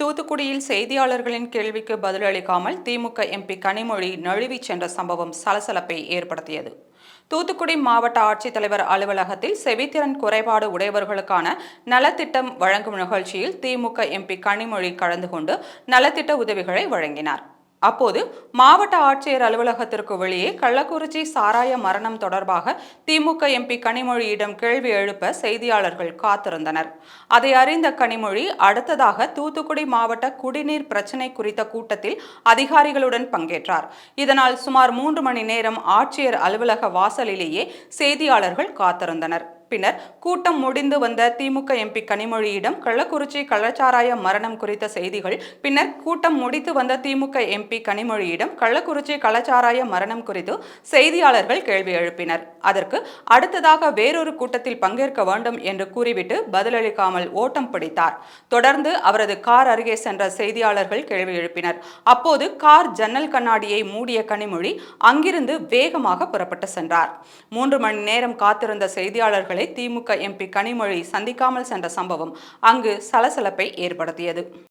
தூத்துக்குடியில் செய்தியாளர்களின் கேள்விக்கு பதிலளிக்காமல் திமுக எம்பி கனிமொழி நழுவிச் சென்ற சம்பவம் சலசலப்பை ஏற்படுத்தியது. தூத்துக்குடி மாவட்ட ஆட்சித்தலைவர் அலுவலகத்தில் செவித்திறன் குறைபாடு உடையவர்களுக்கான நலத்திட்டம் வழங்கும் நிகழ்ச்சியில் திமுக எம்பி கனிமொழி கலந்து கொண்டு நலத்திட்ட உதவிகளை வழங்கினார். அப்போது மாவட்ட ஆட்சியர் அலுவலகத்திற்கு வெளியே கள்ளக்குறிச்சி சாராய மரணம் தொடர்பாக திமுக எம்பி கனிமொழியிடம் கேள்வி எழுப்ப செய்தியாளர்கள் காத்திருந்தனர். அதை அறிந்த கனிமொழி அடுத்ததாக தூத்துக்குடி மாவட்ட குடிநீர் பிரச்சினை குறித்த கூட்டத்தில் அதிகாரிகளுடன் பங்கேற்றார். இதனால் சுமார் மூன்று மணி நேரம் ஆட்சியர் அலுவலக வாசலிலேயே செய்தியாளர்கள் காத்திருந்தனர். பின்னர் கூட்டம் முடிந்து வந்த திமுக எம்பி கனிமொழியிடம் கள்ளக்குறிச்சி கள்ளச்சாராய மரணம் குறித்த செய்திகள் பின்னர் கூட்டம் முடித்து வந்த திமுக எம்பி கனிமொழியிடம் கள்ளக்குறிச்சி கள்ளச்சாராய மரணம் குறித்து செய்தியாளர்கள் கேள்வி எழுப்பினர். அதற்கு அடுத்ததாக வேறொரு கூட்டத்தில் பங்கேற்க வேண்டும் என்று கூறிவிட்டு பதிலளிக்காமல் ஓட்டம் பிடித்தார். தொடர்ந்து அவரது கார் அருகே சென்ற செய்தியாளர்கள் கேள்வி எழுப்பினர். அப்போது கார் ஜன்னல் கண்ணாடியை மூடிய கனிமொழி அங்கிருந்து வேகமாக புறப்பட்டு சென்றார். மூன்று மணி நேரம் காத்திருந்த செய்தியாளர்கள் திமுக எம்பி கனிமொழி சந்திக்காமல் சென்ற சம்பவம் அங்கு சலசலப்பை ஏற்படுத்தியது.